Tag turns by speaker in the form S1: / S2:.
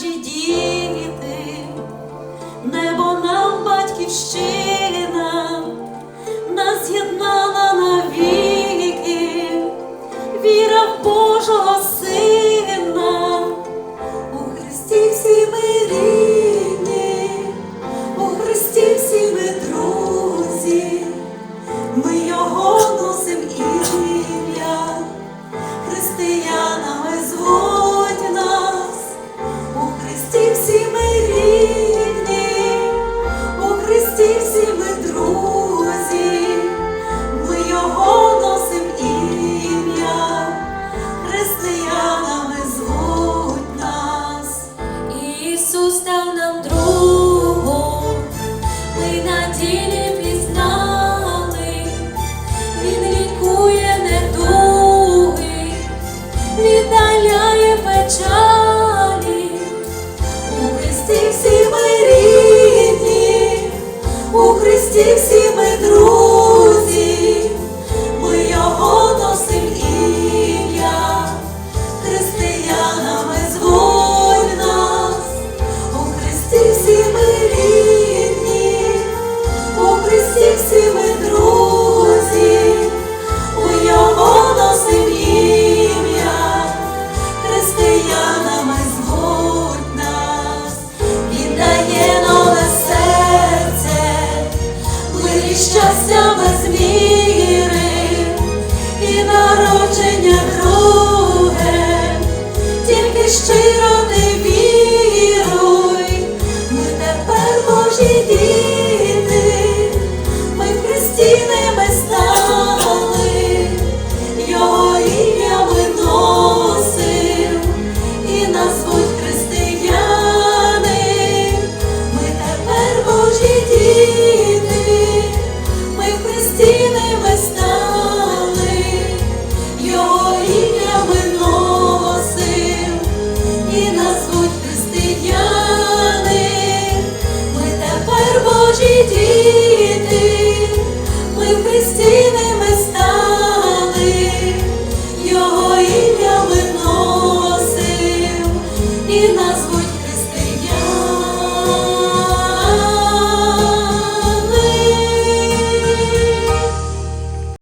S1: Божі діти, небо нам батьківщина, нас з'єднала навіки, віра в Божого Сина, у Христі всі ми рідні, у Христі всі ми друзі, ми його носим ім'я, християнами
S2: ділі пізнали, Він лікує недуги, віддаляє печалі.
S1: У Христі всі ми у Христі всі щиро не віруй, ми тепер Божі діти, ми Христі